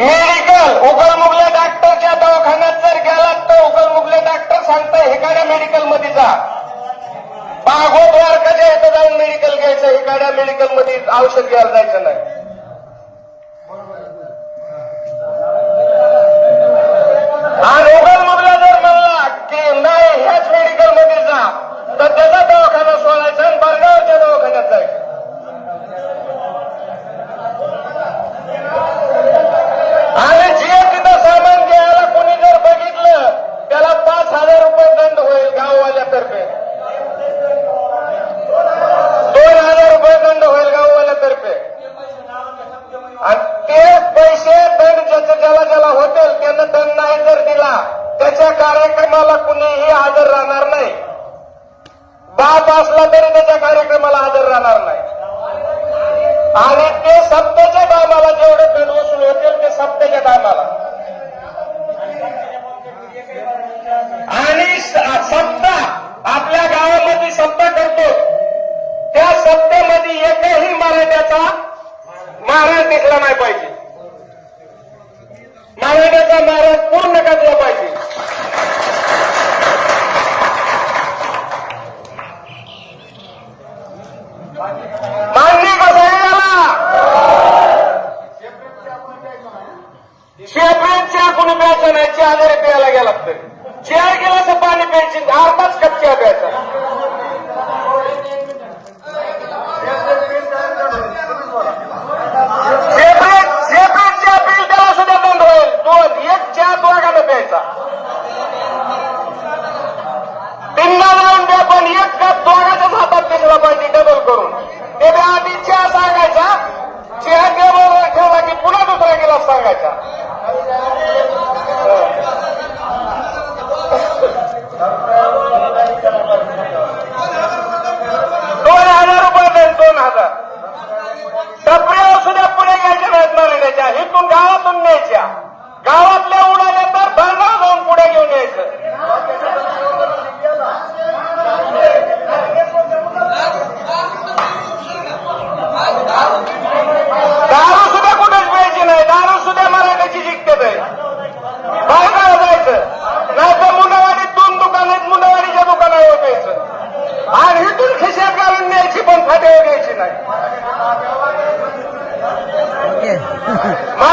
Medical उगलमुगल्या डॉक्टरच्या दवाखान्यात जर गेलात तर उगलमुगले डॉक्टर सांगता हे काड्या मेडिकलमध्ये जा. बागो द्वारकाच्या इथं जाऊन मेडिकल घ्यायचं हे काड्या मेडिकलमध्ये औषध घ्यायला जायचं नाही. ते पैसे दंड ज्याचं ज्याला ज्याला होतील त्यानं दंड नाही जर दिला त्याच्या कार्यक्रमाला कुणीही हजर राहणार नाही. बाप असला तरी त्याच्या कार्यक्रमाला हजर राहणार नाही. आणि ते सप्त्याच्या टायमाला जेवढे दंड वसूल होतील ते सप्त्याच्या टायमाला आणि सत्ता आपल्या गावामध्ये सत्ता करतो. त्या सत्तेमध्ये एकही मराठ्याचा महाराज दिसला नाही पाहिजे. मराठ्याचा महाराज पूर्ण करला पाहिजे. मान्य कसा याला? शेपरेटच्या कुणी प्यायचं नाही चहा जरी प्यायला गेला तरी. गेला तर पाणी प्यायची तीनदा राऊंड आपण एक का दोघाच्याच हातात दिसला पाहिजे डबल करून. ते आधी चहा सांगायचा. चहा टेबलवर ठेवला की पुन्हा दुसऱ्या गेला सांगायचा. दोन हजार रुपये देईल दोन हजार. टपऱ्यावर सुद्धा पुढे घ्यायच्या नाहीत मारे हिथून गावातून न्यायच्या. गावातल्या మా